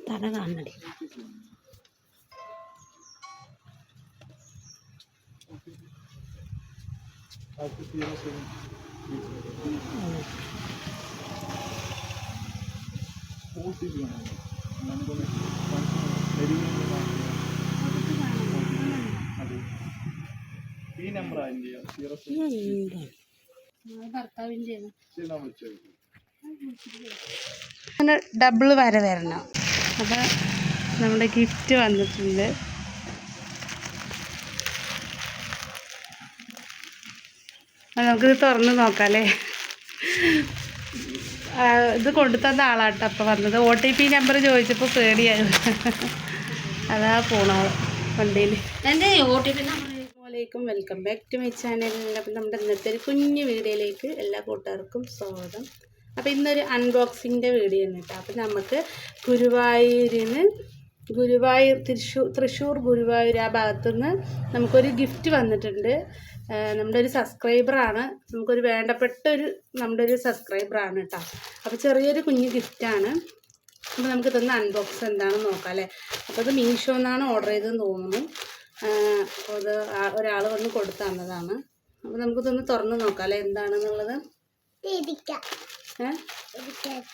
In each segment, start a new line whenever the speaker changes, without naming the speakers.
തല കാണണടി
ഈ നമ്പർ അതിന്റെ
അങ്ങനെ ഡബിൾ വര വരണം. അപ്പോൾ നമ്മുടെ ഗിഫ്റ്റ് വന്നിട്ടുണ്ട്. നമുക്കിത് തുറന്ന് നോക്കാല്ലേ? ഇത് കൊണ്ടുതന്ന ആളാട്ടോ അപ്പോൾ വന്നത്. ഒ ടി പി നമ്പർ ചോദിച്ചപ്പോൾ പേടിയായിരുന്നു അതാ പോണോ വണ്ടിയിൽ
എന്റെ ഒ ടി പി
അസ്സാമലൈക്കും welcome back to my channel അപ്പം നമ്മുടെ ഇന്നത്തെ ഒരു കുഞ്ഞു വീഡിയോയിലേക്ക് എല്ലാ കൂട്ടുകാർക്കും സ്വാഗതം. അപ്പോൾ ഇന്നൊരു അൺബോക്സിങ്ങിന്റെ വീഡിയോ ആണ് കേട്ടോ. അപ്പം നമുക്ക് ഗുരുവായൂരിന് ഗുരുവായൂർ തൃശ്ശൂർ തൃശ്ശൂർ ഗുരുവായൂർ ആ ഭാഗത്തുനിന്ന് നമുക്കൊരു ഗിഫ്റ്റ് വന്നിട്ടുണ്ട്. നമ്മുടെ ഒരു സബ്സ്ക്രൈബറാണ് നമുക്കൊരു വേണ്ടപ്പെട്ട ഒരു നമ്മുടെ ഒരു സബ്സ്ക്രൈബറാണ് കേട്ടോ. അപ്പോൾ ചെറിയൊരു കുഞ്ഞു ഗിഫ്റ്റാണ് അപ്പോൾ നമുക്ക് ഇതൊന്ന് അൺബോക്സ് എന്താണെന്ന് നോക്കാം അല്ലേ? അപ്പോൾ അത് മീഷോ എന്നാണ് ഓർഡർ ചെയ്തതെന്ന് തോന്നുന്നു. അത് ഒരാൾ വന്ന് കൊടുത്തു തന്നതാണ്. അപ്പോൾ നമുക്കിതൊന്ന് തുറന്ന് നോക്കാം അല്ലേ? എന്താണെന്നുള്ളത്?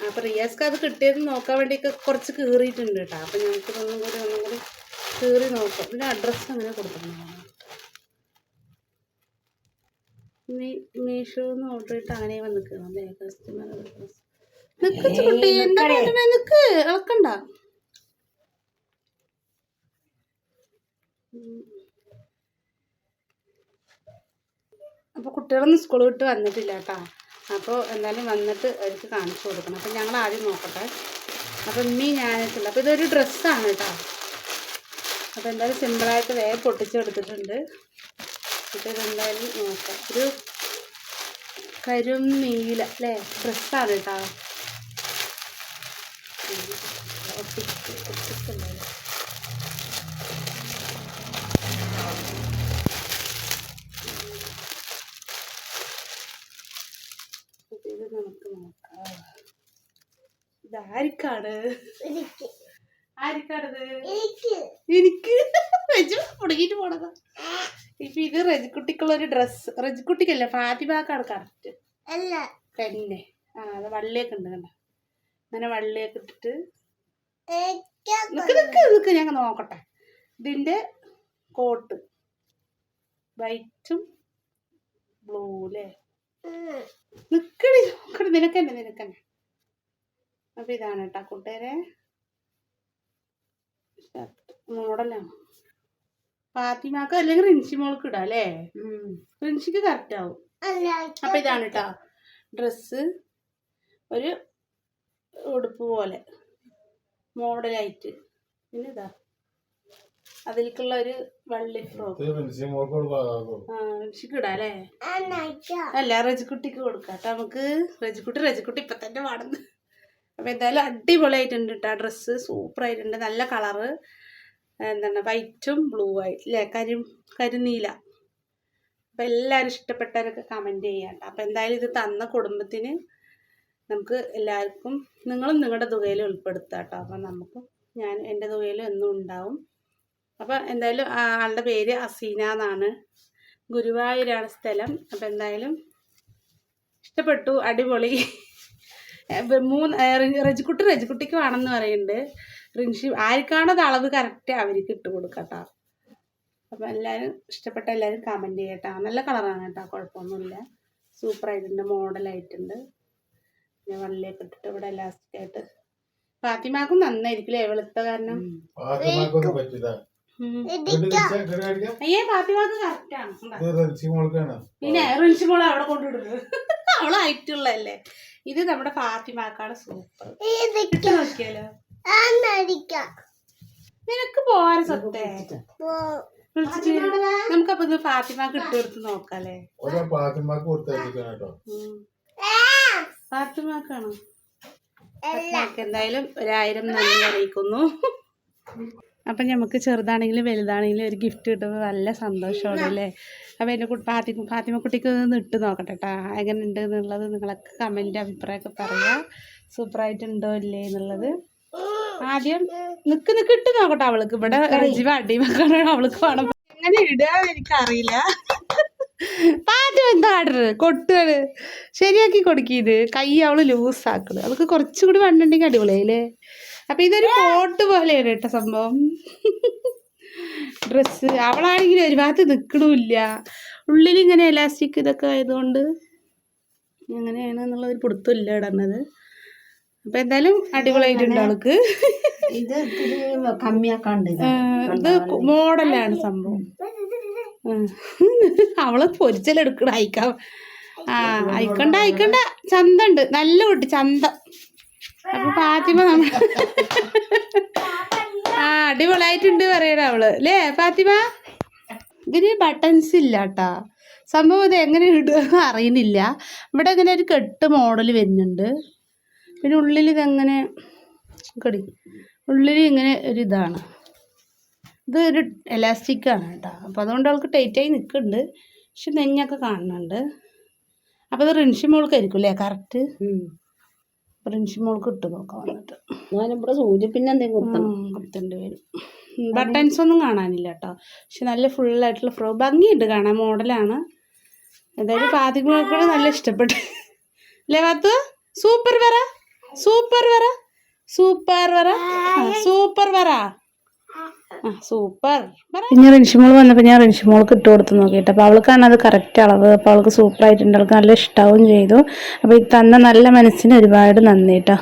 അപ്പം റിയാസ്ക്ക് അത് കിട്ടിയത് നോക്കാൻ വേണ്ടിയൊക്കെ കുറച്ച് കീറിയിട്ടുണ്ട് കേട്ടോ. അപ്പോൾ ഞങ്ങൾക്ക് ഒന്നും കൂടി ഒന്നും കൂടി കീറി നോക്കാം. ഇതിന്റെ അഡ്രസ്സ് അങ്ങനെ കൊടുത്തിട്ടുണ്ടാവും മീ മീഷോന്ന് ഓർഡർ ചെയ്തിട്ട് അങ്ങനെ വന്നിക്കണം അല്ലേ? കസ്റ്റമർ അഡ്രസ് നിക്ക് കുട്ടി എന്താ നിക്ക് ഇളക്കണ്ട അപ്പോൾ കുട്ടികളൊന്നും സ്കൂൾ വിട്ട് വന്നിട്ടില്ല കേട്ടോ. അപ്പോൾ എന്തായാലും വന്നിട്ട് അവർക്ക് കാണിച്ചു കൊടുക്കണം. അപ്പോൾ ഞങ്ങൾ ആദ്യം നോക്കട്ടെ. അപ്പോൾ ഇമ്മി ഞാനിട്ടില്ല അപ്പോൾ ഇതൊരു ഡ്രസ്സാണ് കേട്ടോ. അപ്പോൾ എന്തായാലും സിമ്പിളായിട്ട് വേഗം പൊട്ടിച്ചെടുത്തിട്ടുണ്ട് അപ്പോൾ ഇതെന്തായാലും നോക്കാം. ഒരു കരും നീല അല്ലേ? ഡ്രസ്സാണ് കേട്ടോ. ഒട്ടിച്ച് അപ്പൊ എനിക്ക്. റെജു മുടങ്ങിട്ട് പോണതാ. ഇപ്പൊ ഇത് റെജിക്കുട്ടിക്കുള്ള ഒരു ഡ്രസ് റെജിക്കുട്ടിക്കല്ലേ ഫാത്തിമാക്കാണ് കറക്റ്റ് തന്നെ ആ അത് വള്ളിയൊക്കെ ഉണ്ട് കണ്ട? അങ്ങനെ വള്ളിയൊക്കെ ഇട്ടിട്ട്. നിക്ക് നിക്ക് നിക്ക്. ഞാൻ നോക്കട്ടെ. ഇതിന്റെ കോട്ട് വൈറ്റും ബ്ലൂ അല്ലേ നിക്കടി നോക്കടി നിനക്കന്നെ നിനക്കന്നെ. അപ്പൊ ഇതാണ് കേട്ടാ കൂട്ടുകാരെ. മോഡലാണ് ഫാത്തിമാക്ക് അല്ലെങ്കിൽ റിൻഷി മോൾക്ക് ഇടാം അല്ലേ? റിൻഷിക്ക് കറക്റ്റ് ആവും. അപ്പൊ ഇതാണ് കേട്ടോ ഡ്രസ്സ് ഒരു ഉടുപ്പ് പോലെ. മോഡലായിട്ട്. പിന്നെ ഇതാ. അതിലേക്കുള്ള ഒരു വള്ളി ഫ്രോക്ക്. അല്ലേ? റജിക്കുട്ടിക്ക് കൊടുക്കാം കേട്ടോ നമുക്ക്. റജിക്കുട്ടി റജിക്കുട്ടി ഇപ്പൊ തന്നെ പാടുന്നു. അപ്പൊ എന്തായാലും അടിപൊളിയായിട്ടുണ്ട് കേട്ടോ ഡ്രസ്സ് സൂപ്പർ ആയിട്ടുണ്ട് നല്ല കളറ് എന്താണ് വൈറ്റും ബ്ലൂ ആയി. അല്ലേ കരി കരിനീല. അപ്പൊ എല്ലാവരും ഇഷ്ടപ്പെട്ടവരൊക്കെ കമന്റ് ചെയ്യാം അപ്പൊ എന്തായാലും ഇത് തന്ന കുടുംബത്തിന് നമുക്ക് എല്ലാവർക്കും നിങ്ങളും നിങ്ങളുടെ തുകയിൽ ഉൾപ്പെടുത്താം കേട്ടോ. അപ്പം നമുക്ക് ഞാൻ എന്റെ തുകയിൽ എന്നും ഉണ്ടാവും. അപ്പോൾ എന്തായാലും ആളുടെ പേര് അസീന എന്നാണ്. ഗുരുവായൂരാണ് സ്ഥലം. അപ്പോൾ എന്തായാലും ഇഷ്ടപ്പെട്ടു അടിപൊളി. മൂന്ന് റജിക്കുട്ടി റജിക്കുട്ടിക്ക് വേണമെന്ന് പറയുന്നുണ്ട്. റിൻഷി ആർക്കാണത് അളവ് കറക്റ്റ് അവർക്ക് ഇട്ട് കൊടുക്കാം കേട്ടോ അപ്പം എല്ലാവരും ഇഷ്ടപ്പെട്ട എല്ലാവരും കമന്റ് ചെയ്യട്ടോ. നല്ല കളറാണ് കേട്ടോ കുഴപ്പമൊന്നുമില്ല. സൂപ്പറായിട്ടുണ്ട് മോഡലായിട്ടുണ്ട് പിന്നെ വള്ളിയൊക്കെ ഇട്ടിട്ട് ഇവിടെ ലാസ്റ്റ് ആയിട്ട്. ഫാത്തിമാക്കും നന്നായിരിക്കില്ലേ വെളുത്ത കാരണം? ഉം. അയ്യേ ഫാത്തിമാക്ക് കറക്റ്റാണ് പിന്നെ റിൻഷി മോളെ അവിടെ കൊണ്ടുവിടുന്നത്. അവൾ ഹൈറ്റുള്ളതല്ലേ ഇത് നമ്മുടെ ഫാത്തിമാക്കാണ് സൂപ്പർ നോക്കിയാലോ? നിനക്ക് പോവാൻ സത്തേ. നമുക്കപ്പൊ ഇത് ഫാത്തിമാക്ക് ഇട്ട് കൊടുത്ത് നോക്കാല്ലേ? ഫാത്തിമാക്ക്. ഫാത്തിമാക്കാണോ എന്തായാലും ഒരായിരം നന്ദി അറിയിക്കുന്നു. അപ്പം നമുക്ക് ചെറുതാണെങ്കിലും വലുതാണെങ്കിലും ഒരു ഗിഫ്റ്റ് കിട്ടുന്നത് നല്ല സന്തോഷമാണ് അല്ലേ? അപ്പോൾ എന്റെ കുട്ടി ഫാത്തിമ ഫാത്തിമ കുട്ടിക്ക് ഒന്ന് ഇട്ട് നോക്കട്ടെ കേട്ടോ എങ്ങനെ ഉണ്ട് എന്നുള്ളത് നിങ്ങളൊക്കെ കമന്റ് അഭിപ്രായമൊക്കെ പറയുക സൂപ്പറായിട്ടുണ്ടോ ഇല്ലേ എന്നുള്ളത്. ആദ്യം നിക്ക് നിക്ക് ഇട്ട് നോക്കട്ടെ അവൾക്ക്. ഇവിടെ റജിവ അടി വെക്കണം അവൾക്ക് വേണം എങ്ങനെ ഇടുക എനിക്കറിയില്ല. അറിയില്ല എന്താ ആടറ് കൊട്ടുകൾ. ശരിയാക്കി കൊടുക്കിയത് കൈ അവൾ ലൂസാക്കണ് അവൾക്ക് കുറച്ചുകൂടി വണ്ണുണ്ടെങ്കിൽ അടിപൊളിയായില്ലേ? അപ്പൊ ഇതൊരു കോട്ട് പോലെയാണ് കേട്ടോ സംഭവം. ഡ്രസ്സ് അവളാണെങ്കിൽ ഒരു ഭാഗത്ത് നിൽക്കണമില്ല ഉള്ളിൽ ഇങ്ങനെ എലാസ്റ്റിക് ഇതൊക്കെ ആയതുകൊണ്ട് എങ്ങനെയാണ് എന്നുള്ളത് പിടുത്തമില്ല ഇടുന്നത് അപ്പൊ എന്തായാലും അടിപൊളിയായിട്ടുണ്ട് അവൾക്ക്.
ഇത് കമ്മിയാക്കാണ്ട് ഇത്.
മോഡലാണ് സംഭവം. അവൾ പൊരിച്ചലെടുക്കണ അയക്കാം ആ അയക്കണ്ട അയക്കണ്ട ചന്തണ്ട് നല്ല കുട്ടി ചന്ത. അപ്പൊ ഫാത്തിമ നമ്മ ആ അടിപൊളിയായിട്ടുണ്ട് പറയണ അവൾ. അല്ലേ ഫാത്തിമ? ഇതിന് ബട്ടൺസ് ഇല്ല കേട്ടാ സംഭവം ഇത് എങ്ങനെ ഇടുക അറിയുന്നില്ല. ഇവിടെ ഇങ്ങനെ ഒരു കെട്ട് മോഡൽ വരുന്നുണ്ട്. പിന്നെ ഉള്ളിൽ ഇതെങ്ങനെ കടി. ഉള്ളിൽ ഇങ്ങനെ ഒരു ഇതാണ്. ഇത് ഒരു എലാസ്റ്റിക് ആണ് കേട്ടോ. അപ്പോൾ അതുകൊണ്ട് അവൾക്ക് ടൈറ്റായി നിൽക്കുന്നുണ്ട് പക്ഷെ നെഞ്ഞൊക്കെ കാണുന്നുണ്ട്. അപ്പോൾ ഇത് റിൻഷി മോൾക്കായിരിക്കും അല്ലേ കറക്റ്റ്. റിൻഷി മോൾക്ക് ഇട്ട് നോക്കാം വന്നിട്ട്.
ഞാനിവിടെ സൂചി പിന്നെ എന്തെങ്കിലും കുത്തണം.
കുത്തേണ്ടി വരും. ബട്ടൺസ് ഒന്നും കാണാനില്ല കേട്ടോ പക്ഷെ നല്ല ഫുള്ളായിട്ടുള്ള ഫ്രോ ഭംഗിയുണ്ട് കാണാൻ മോഡലാണ്. എന്തായാലും പാതിമക്കൾ നല്ല ഇഷ്ടപ്പെട്ടു. അല്ലേ വാത്തു? സൂപ്പർ വറ സൂപ്പർ വറ സൂപ്പർ വറ സൂപ്പർ വര? ആ സൂപ്പർ. പിന്നെ റിൻഷിമോൾ വന്നപ്പോൾ ഞാൻ റിൻഷിമോൾക്ക് ഇട്ട് കൊടുത്ത് നോക്കിയിട്ട് അപ്പോൾ അവൾക്കാണ് അത് കറക്റ്റ് അളവ്. അപ്പോൾ അവൾക്ക് സൂപ്പർ ആയിട്ടുണ്ട്. അവൾക്ക് നല്ല ഇഷ്ടാവും ചെയ്തു. അപ്പോൾ ഈ തന്ന നല്ല മനസ്സിന് ഒരുപാട് നന്ദി കേട്ടോ